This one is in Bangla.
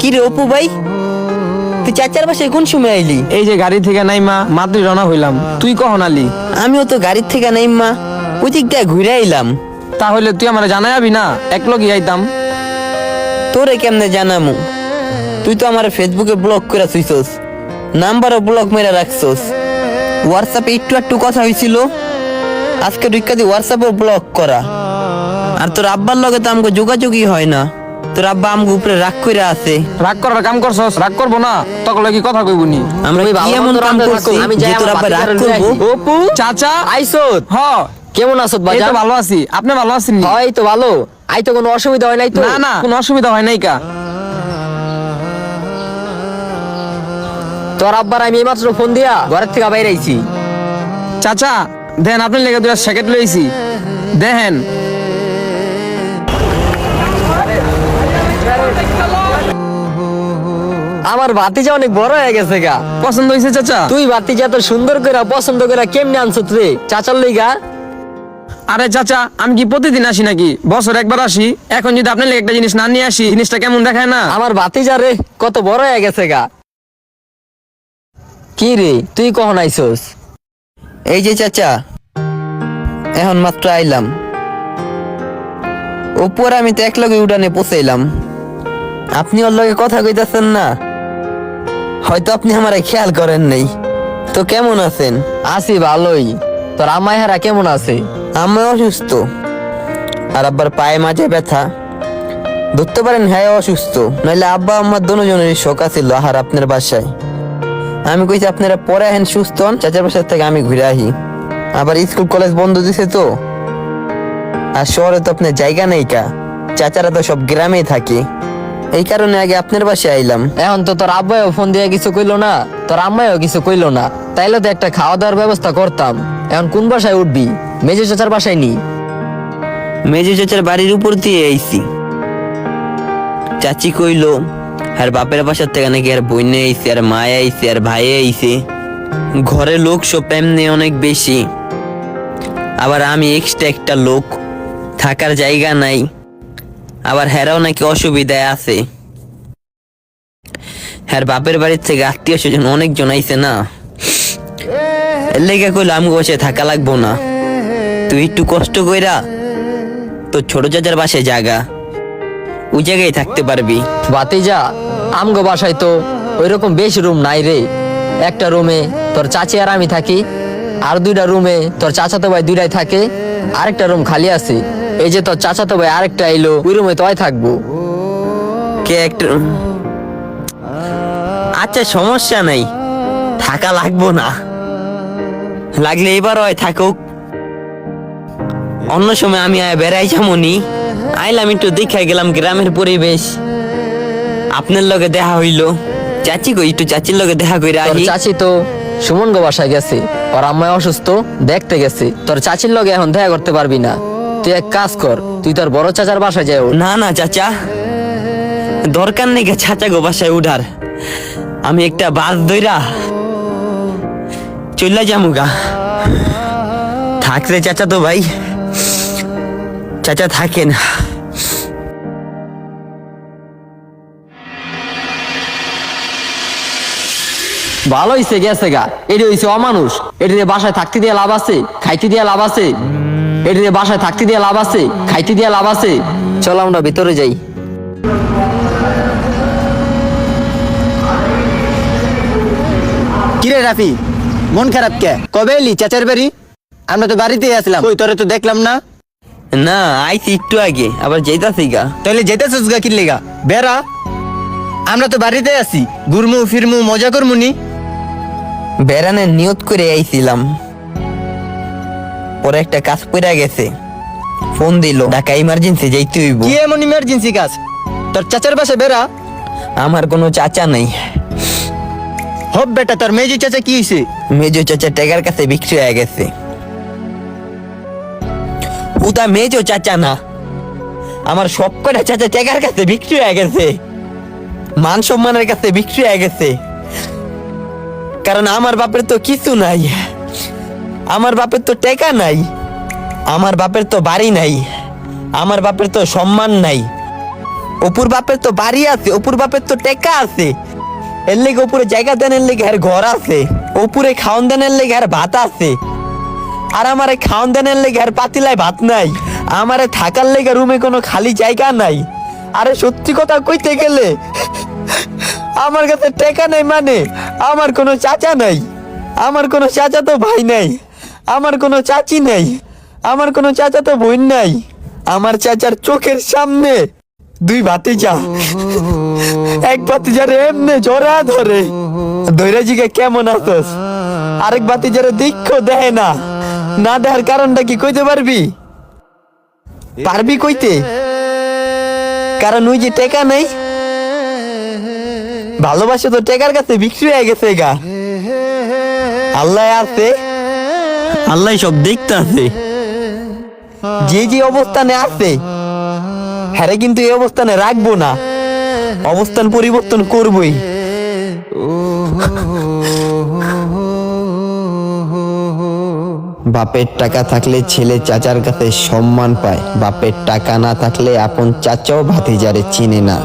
কি রে অপু ভাই? তুই চাচার বাসায় কোন সময় আইলি? এই যে গাড়ি থেকে নাইমা মাত্র রওনা হইলাম। তুই কখন আলি? আমিও তো গাড়ির থেকে নাই মা ওই দিক দিয়ে ঘুরে আইলাম। তাহলে তুই আমার জানাই আবি না? এক লগে আইতাম। তোরে কেমনে জানামু? তুই তো আমার ফেসবুকে ব্লক করে থুইছস নাম্বারও ব্লক মেরে রাখছস। হোয়াটসঅ্যাপে একটু একটু কথা হয়েছিল আজকে ঢুকা দি হোয়াটসঅ্যাপও ব্লক করা। আর তোর আব্বার লগে তো আমাকে যোগাযোগই হয় না। তোর আব্বা উপরে রাগ করে আছে। রাগ করার কাম করছস? রাগ করব না। তখন লাগি কথা কইবুনি আমরা কি এমন কাম করছি আমি যাই তোর আব্বা রাগ করব? অপু চাচা আইসত হ। কেমন আছো এই বাজার তো ভালো আছি। আপনি ভালো আছেন নি? হয় তো ভালো। আই তো কোনো অসুবিধা হয় নাই তো? না না কোনো অসুবিধা হয় নাই কা। তোর আব্বার আমি এইমাত্র ফোন দিয়া ঘরের থেকে বাইরে আইছি। চাচা দেন আপনি লেগে দুটা স্যাকেট লইছি। দেখেন আমার ভাতিজা অনেক বড় হয়ে গেছে গা। পছন্দ হয়েছে চাচা? তুই ভাতিজা এত সুন্দর করে পছন্দ করে কেমনে আনছো রে চাচার লইগা। আরে চাচা আমি কি প্রতিদিন আসি নাকি? বছর একবার আসি। এখন যদি আপনার একটা জিনিস না নিয়ে আসি জিনিসটা কেমন দেখায় না? আমার ভাতিজা রে কত বড় হয়ে গেছে গা। কি রে তুই কখন আইছস এই যে চাচা এখন মাত্র আইলাম। উপর আমি তো এক লগে উড়ানে পৌঁছাইলাম। আপনি ওর লগে কথা কইতাছেন না। হয়তো আপনি আমার খেয়াল করেন নাই। তো কেমন আছেন? আছি ভালোই। তোর আমায় হারা কেমন আছে? আমি অসুস্থ। আর আব্বার পায়ে মাঝে ব্যথা। ধরতে পারেন হ্যাঁ অসুস্থ। নইলে আব্বা আমার দোনোজনেরই শোক আছিল আহার আপনার বাসায়। আমি কইছি আপনারা পরে আহেন সুস্থ হন। চাচার বাসার থেকে আমি ঘুরে আহি। আবার স্কুল কলেজ বন্ধ দিছে তো। আর শহরে তো আপনার জায়গা নেই কা। চাচারা তো সব গ্রামেই থাকে। এই কারণে আগে আপনার বাসায় আইলাম। এখন তো তোর আব্বাইও ফোন দিয়ে কিছু কইলো না তোর আম্মাইও কিছু কইলো না। তাইলে তো একটা খাওয়া দাওয়ার ব্যবস্থা করতাম। এখন কোন বাসায় উঠবি? মেজে চাচার বাসায় নি? মেজো চাচার বাড়ির উপর দিয়ে আইছি। চাচি কইলো আর বাপের বাসার থেকে নাকি আর বইনে আইছে আর মায়ে আইছে আর ভাই আইছে। ঘরে লোক সব এমনি অনেক বেশি। আবার আমি এক্সট্রা একটা লোক। থাকার জায়গা নাই। আবার হেরাও নাকি অসুবিধায় আছে। হ্যাঁ বাপের বাড়ির থেকে আত্মীয় স্বজন অনেকজন আইছে না। লেগে কইলো আমি বসে থাকা লাগবো না। তুই একটু কষ্ট কইরা তো ছোট চাচার বাসায় জায়গা ওই জায়গায় থাকতে পারবি। বাতিজা আমগো বাসায় তো ওইরকম বেশ রুম নাই রে। একটা রুমে তোর চাচি আর আমি থাকি, আর দুইটা রুমে তোর চাচাতো ভাই দুইটাই থাকে, আরেকটা রুম খালি আছে। এই যে তোর চাচাতো ভাই আরেকটা আইলো ওই রুমে তোই থাকব। কে একটা আচ্ছা সমস্যা নাই। থাকা লাগবো না। লাগলে এবার হয় থাকুক। অন্য সময় আমি আয় বেড়াই যেমনই আইলাম একটু দেখে গেলাম গ্রামের পরিবেশ। আপনার লগে দেখা হইল। চাচি কই? একটু চাচির লগে দেখা কইরা তোর আহি। চাচি তো সুমন গো বাসায় গেছে। ওর আম্মায় অসুস্থ দেখতে গেছে। তোর চাচির লগে এখন দেখা করতে পারবি না। তুই এক কাজ কর তুই তোর বড় চাচার বাসায় যাই না না চাচা। দরকার নেই চাচা গো বাসায় উঠার। আমি একটা বাস ধইরা চলে যামুগা থাক রে চাচা তো ভাই। চাচা থাকেন। ভালো হইছে গেছে গা। এটি হইছে অমানুষ। এটি দিয়ে বাসায় থাকতে দিয়ে লাভ আছে খাইতে দিয়ে লাভ আছে। এটি দিয়ে বাসায় থাকতে দিয়ে লাভ আছে খাইতে দিয়ে লাভ আছে। চল আমরা ভিতরে যাই। কিরে রাফি মন খারাপ কে? কবে এলি চাচার বাড়ি? আমরা তো বাড়িতেই আসলাম ওই তোরে তো দেখলাম না। না আইছি একটু আগে আবার যাইতাছি গা। তাহলে যেতেছিস গা কিনলে গা। বেড়া আমরা তো বাড়িতে আছি। ঘুরমু ফিরমু মজা করমু নি। বেড়ানের নিয়ত করে আইছিলাম। পরে একটা কাজ পড়ে গেছে। ফোন দিল ঢাকা ইমার্জেন্সি যাইতে হইব। কি এমন ইমার্জেন্সি কাজ? তোর চাচার বাসা বেড়া? আমার কোনো চাচা নাই। হব বেটা তোর মেজি চাচা কি হইছে? মেজো চাচা টেকার কাছে বিক্রি হয়ে গেছে। উতা মেজো চাচা না। আমার সব কটা চাচা টেকার কাছে বিক্রি হয়ে গেছে। মান সম্মানের কাছে বিক্রি হয়ে গেছে। কারণ আমার বাপের তো কিছু নাই। আমার বাপের তো টেকা নাই, আমার বাপের তো বাড়ি নাই, আমার বাপের তো সম্মান নাই। অপুর বাপের তো বাড়ি আছে, অপুর বাপের তো টেকা আছে। এর লেগে উপরে জায়গা দেন এর লেগে আর ঘর আছে উপরে খাওন দেন এর লেগে আর ভাত আছে। আর আমারে খাওন দেন এর লেগে আর পাতিলায় ভাত নাই, আমারে থাকার লেগে রুমে কোনো খালি জায়গা নাই। আরে সত্যি কথা কইতে গেলে, আমার কাছে টেকা নেই মানে আমার কোনো চাচা নাই, আমার কোনো চাচা তো ভাই নাই। আমার কোনো চাচি নেই। আমার কোনো চাচা তো বোন নাই। আমার চাচার চোখের সামনে দুই ভাতিজা। এক ভাতিজারে এমনে জোরা ধরে। ধৈরা জিগে কেমন আছস? আরেক ভাতিজারে দীক্ষ দেয় না। না দেখার কারণটা কি কইতে পারবি? পারবি কইতে? কারণ ওই যে টেকা নেই। ভালোবাসা তো টেকার কাছে বিক্রি হয়ে গেছে গা। আল্লাহ আছে। আল্লাহ সব দেখতে আছে। যে যে অবস্থানে আছে, হ্যারে কিন্তু এই অবস্থানে রাখব না। অবস্থান পরিবর্তন করবই। বাপের টাকা থাকলে ছেলে চাচার কাছে সম্মান পায়। বাপের টাকা না থাকলে আপন চাচাও ভাতিজারে চিনে না।